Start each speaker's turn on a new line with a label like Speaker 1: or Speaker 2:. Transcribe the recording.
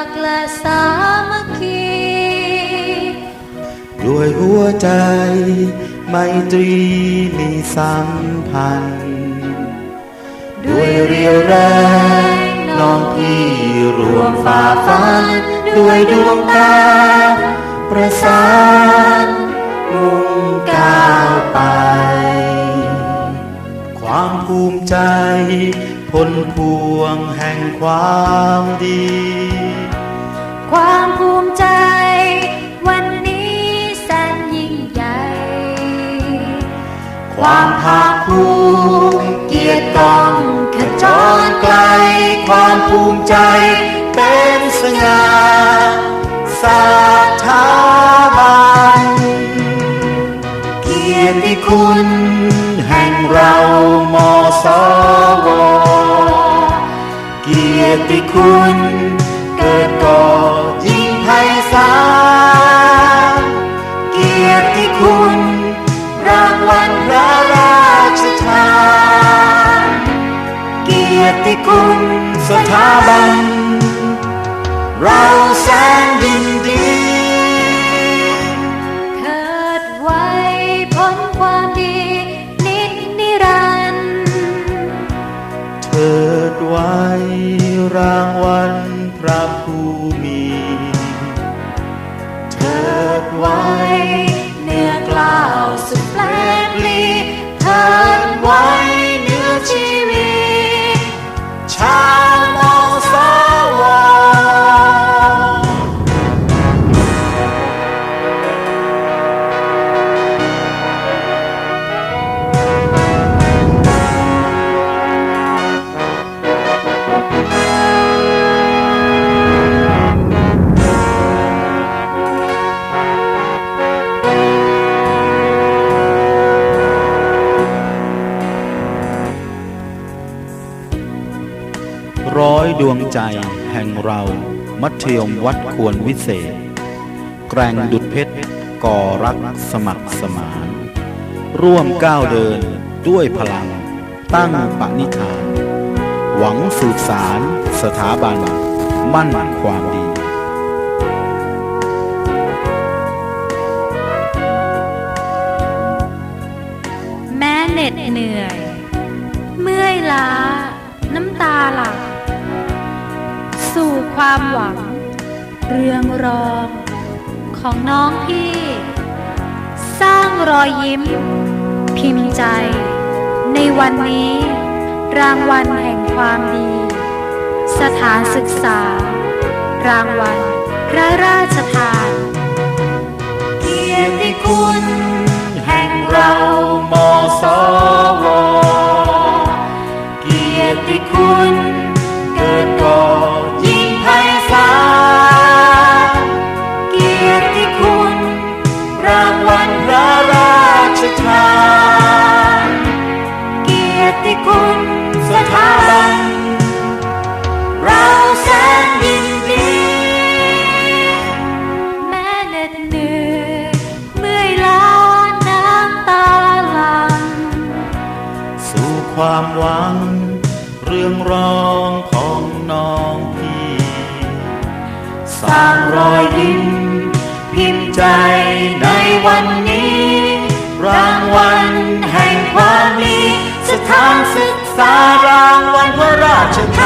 Speaker 1: ักและสามัคคี
Speaker 2: ด้วยหัวใจ ไมตรีมีสัมพันธ์ ด้วยเรียวแรงน้องพี่รวมฝ่าฟัน ด้วยดวงตาประสานมุ่งก้าวไป ความภูมิใจ ผลพวงแห่งความดี
Speaker 1: ความภูมิใจ วันนี้แสนยิ่งใหญ่
Speaker 2: ความภาคภูมิเกียรติกองขจรไกล ความภูมิใจเป็นสง่าสถาบันเกียรติคุณแห่งเรามสวเกียรติคุณ ยรติคุณสถาบัน เราแสนดินดี
Speaker 1: เถิดไว้พ้นความดี นิดนิรันดร์
Speaker 2: เถิดไว้รางวัลพระ ร้อยดวงใจแห่งเรามัธยมวัดควรวิเศษ แกร่งดุดเพชรก่อรักสมัครสมาน ร่วมก้าวเดินด้วยพลังตั้งปณิธาน หวังสืบสารสถาบัน มั่นความดี
Speaker 1: แม้เหน็ดเหนื่อย เมื่อยล้า น้ำตาหลัง สู่ความหวัง เรืองรองของน้องพี่ สร้างรอยยิ้ม พิมพ์ใจ ในวันนี้ รางวัลแห่งความดี สถานศึกษา รางวัลพระราชท
Speaker 2: รางวัลพระราชทานเกียรติคุณสถาบันเราแสนยินดี
Speaker 1: แม้เหน็ดเหนื่อยเมื่อยล้าน้ำตาหลัง
Speaker 2: สู่ความหวัง เรื่องร้องของน้องพี่ สร้างรอยยิ้ม พิมพ์ใจในวันนี้ รางวัลแห่งความดีสถานศึกษารางวัลพระราชทาน